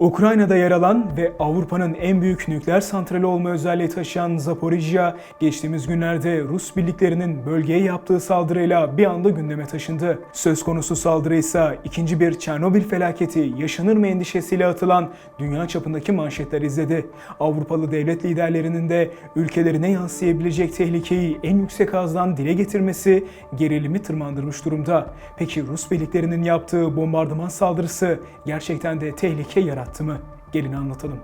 Ukrayna'da yer alan ve Avrupa'nın en büyük nükleer santrali olma özelliği taşıyan Zaporijya, geçtiğimiz günlerde Rus birliklerinin bölgeye yaptığı saldırıyla bir anda gündeme taşındı. Söz konusu saldırı ise ikinci bir Çernobil felaketi yaşanır mı endişesiyle atılan dünya çapındaki manşetler izledi. Avrupalı devlet liderlerinin de ülkelerine yansıyabilecek tehlikeyi en yüksek ağızdan dile getirmesi gerilimi tırmandırmış durumda. Peki Rus birliklerinin yaptığı bombardıman saldırısı gerçekten de tehlike yarattı mı? Gelin anlatalım.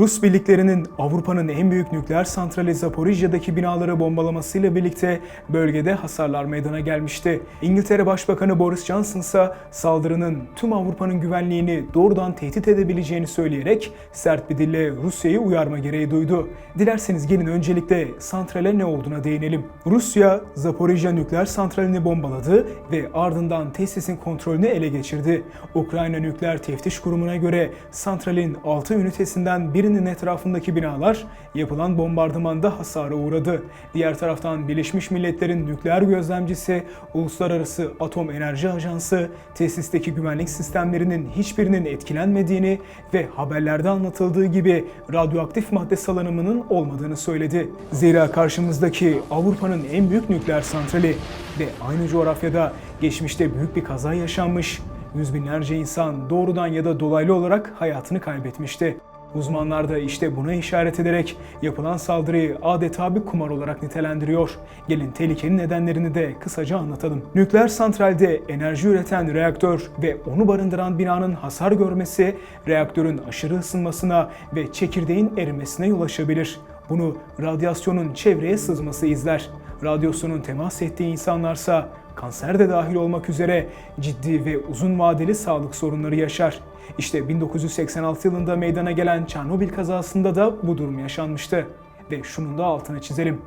Rus birliklerinin Avrupa'nın en büyük nükleer santrali Zaporijya'daki binaları bombalamasıyla birlikte bölgede hasarlar meydana gelmişti. İngiltere Başbakanı Boris Johnson ise saldırının tüm Avrupa'nın güvenliğini doğrudan tehdit edebileceğini söyleyerek sert bir dille Rusya'yı uyarma gereği duydu. Dilerseniz gelin öncelikle santrale ne olduğuna değinelim. Rusya, Zaporijya nükleer santralini bombaladı ve ardından tesisin kontrolünü ele geçirdi. Ukrayna Nükleer Teftiş Kurumu'na göre santralin 6 ünitesinden birinin etrafındaki binalar yapılan bombardımanda hasara uğradı. Diğer taraftan Birleşmiş Milletler'in nükleer gözlemcisi Uluslararası Atom Enerji Ajansı tesisteki güvenlik sistemlerinin hiçbirinin etkilenmediğini ve haberlerde anlatıldığı gibi radyoaktif madde salınımının olmadığını söyledi. Zira karşımızdaki Avrupa'nın en büyük nükleer santrali ve aynı coğrafyada geçmişte büyük bir kaza yaşanmış, yüz binlerce insan doğrudan ya da dolaylı olarak hayatını kaybetmişti. Uzmanlar da işte buna işaret ederek yapılan saldırıyı adeta bir kumar olarak nitelendiriyor. Gelin tehlikenin nedenlerini de kısaca anlatalım. Nükleer santralde enerji üreten reaktör ve onu barındıran binanın hasar görmesi reaktörün aşırı ısınmasına ve çekirdeğin erimesine yol açabilir. Bunu radyasyonun çevreye sızması izler. Radyasyonun temas ettiği insanlarsa kanser de dahil olmak üzere ciddi ve uzun vadeli sağlık sorunları yaşar. İşte 1986 yılında meydana gelen Çernobil kazasında da bu durum yaşanmıştı. Ve şunun da altını çizelim.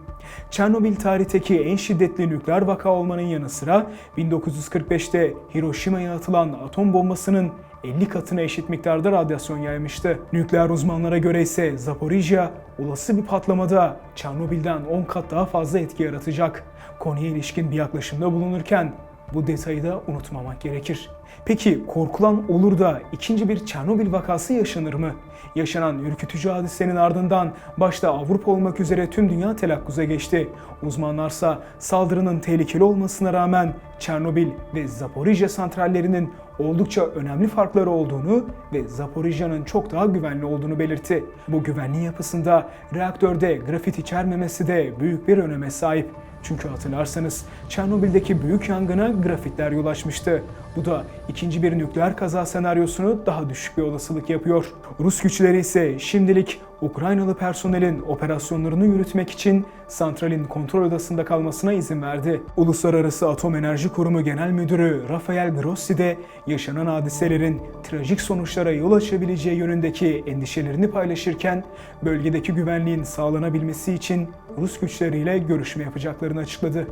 Çernobil tarihteki en şiddetli nükleer vaka olmanın yanı sıra 1945'te Hiroşima'ya atılan atom bombasının 50 katına eşit miktarda radyasyon yaymıştı. Nükleer uzmanlara göre ise Zaporijya olası bir patlamada Çernobil'den 10 kat daha fazla etki yaratacak. Konuya ilişkin bir yaklaşımda bulunurken bu detayı da unutmamak gerekir. Peki korkulan olur da ikinci bir Çernobil vakası yaşanır mı? Yaşanan ürkütücü hadisenin ardından başta Avrupa olmak üzere tüm dünya telakkuza geçti. Uzmanlarsa saldırının tehlikeli olmasına rağmen Çernobil ve Zaporijya santrallerinin oldukça önemli farkları olduğunu ve Zaporijya'nın çok daha güvenli olduğunu belirtti. Bu güvenli yapısında reaktörde grafit içermemesi de büyük bir öneme sahip. Çünkü hatırlarsanız Çernobil'deki büyük yangına grafitler yol açmıştı. Bu da ikinci bir nükleer kaza senaryosunu daha düşük bir olasılık yapıyor. Rus güçleri ise şimdilik Ukraynalı personelin operasyonlarını yürütmek için santralin kontrol odasında kalmasına izin verdi. Uluslararası Atom Enerji Kurumu Genel Müdürü Rafael Grossi de yaşanan hadiselerin trajik sonuçlara yol açabileceği yönündeki endişelerini paylaşırken bölgedeki güvenliğin sağlanabilmesi için Rus güçleriyle görüşme yapacaklarını açıkladı.